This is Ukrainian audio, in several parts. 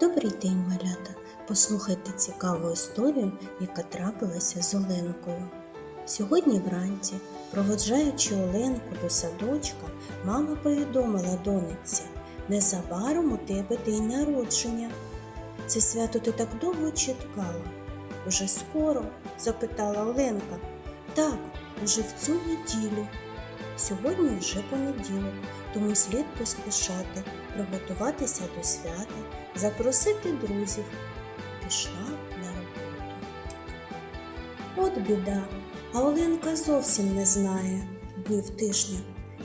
Добрий день, малята! Послухайте цікаву історію, яка трапилася з Оленкою. Сьогодні вранці, проводжаючи Оленку до садочка, мама повідомила донечці, незабаром у тебе день народження. Це свято ти так довго чекала? Уже скоро? запитала Оленка. Так, уже в цю неділю. Сьогодні вже понеділок, тому слід поспішати, приготуватися до свята, запросити друзів. Пішла на роботу. От біда, а Оленка зовсім не знає днів тижня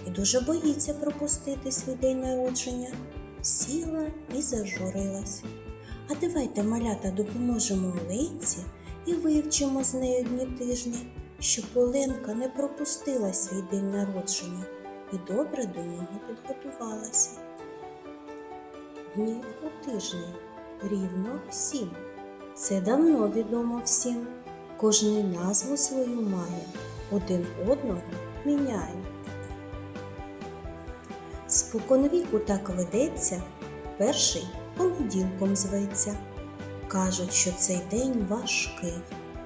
і дуже боїться пропустити свій день народження. Сіла і зажурилась. А давайте, малята, допоможемо Оленці і вивчимо з нею дні тижня, щоб Оленка не пропустила свій день народження і добре до нього підготувалася. Днів у тижні рівно сім. Це давно відомо всім. Кожний назву свою має, один одного міняє. Споконвіку так ведеться, перший понеділком зветься. Кажуть, що цей день важкий.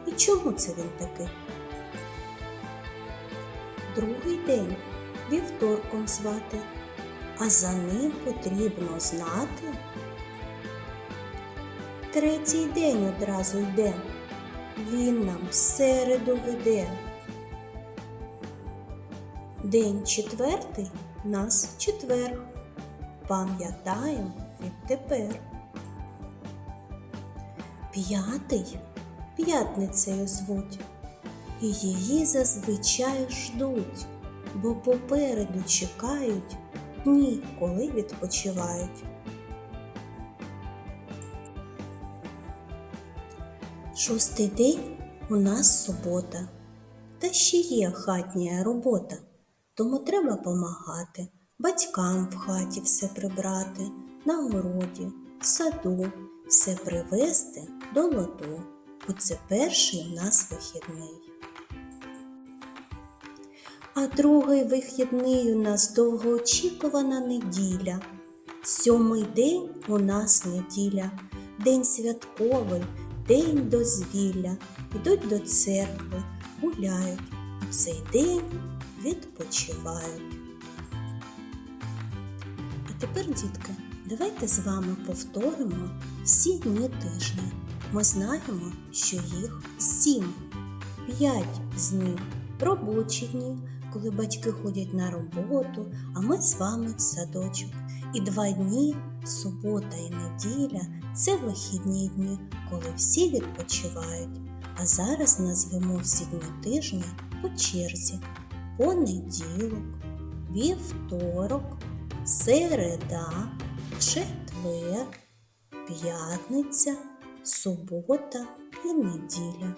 І чому це він такий? Другий день вівторком звати, а за ним потрібно знати. Третій день одразу йде, він нам середу веде. День четвертий нас четверг. Пам'ятаємо відтепер. П'ятий п'ятницею звуть, її зазвичай ждуть, бо попереду чекають дні, коли відпочивають. Шостий день у нас субота, та ще є хатня робота, тому треба помагати батькам в хаті все прибрати, на городі, в саду, все привезти до ладу, бо це перший у нас вихідний. А другий вихідний у нас довгоочікувана неділя. Сьомий день у нас неділя, день святковий, день дозвілля. Йдуть до церкви, гуляють, у цей день відпочивають. А тепер, дітки, давайте з вами повторимо всі дні тижня. Ми знаємо, що їх сім. П'ять з них робочі дні, коли батьки ходять на роботу, а ми з вами в садочок. І два дні, субота і неділя це вихідні дні, коли всі відпочивають. А зараз назвемо всі дні тижня по черзі. Понеділок, вівторок, середа, четвер, п'ятниця, субота і неділя.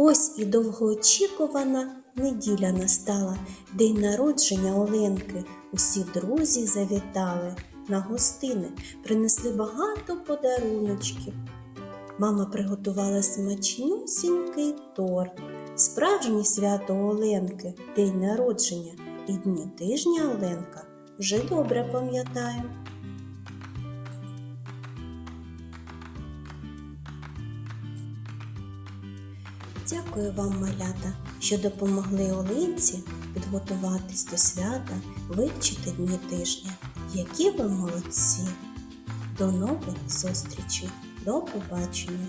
Ось і довгоочікувана неділя настала, день народження Оленки. Усі друзі завітали на гостини, принесли багато подаруночків. Мама приготувала смачнюсінький торт, справжнє свято Оленки, день народження і дні тижня Оленка вже добре пам'ятаю. Дякую вам, малята, що допомогли Олинці підготуватись до свята, вивчити дні тижня. Які ви молодці! До нових зустрічей! До побачення!